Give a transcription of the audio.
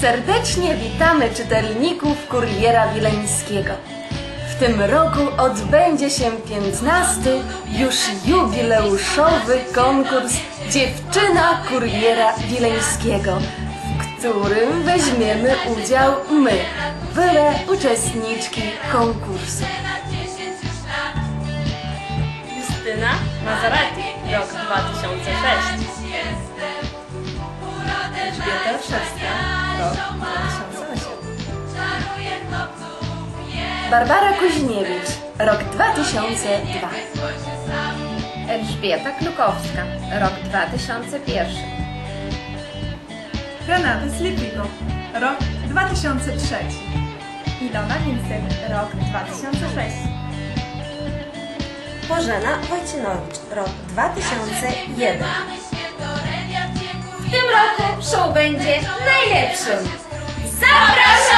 Serdecznie witamy czytelników Kuriera Wileńskiego. W tym roku odbędzie się 15. już jubileuszowy konkurs Dziewczyna Kuriera Wileńskiego, w którym weźmiemy udział my, byle uczestniczki konkursu. Justyna Mazaretti, rok 2006. Elżbieta 2008. Barbara Kuźniewicz, rok 2002. Elżbieta Klukowska, rok 2001. Renata Slipiko, rok 2003. Ilona Vincent, rok 2006. Bożena Wojcinowicz, rok 2001. Show będzie najlepszym. Zapraszamy!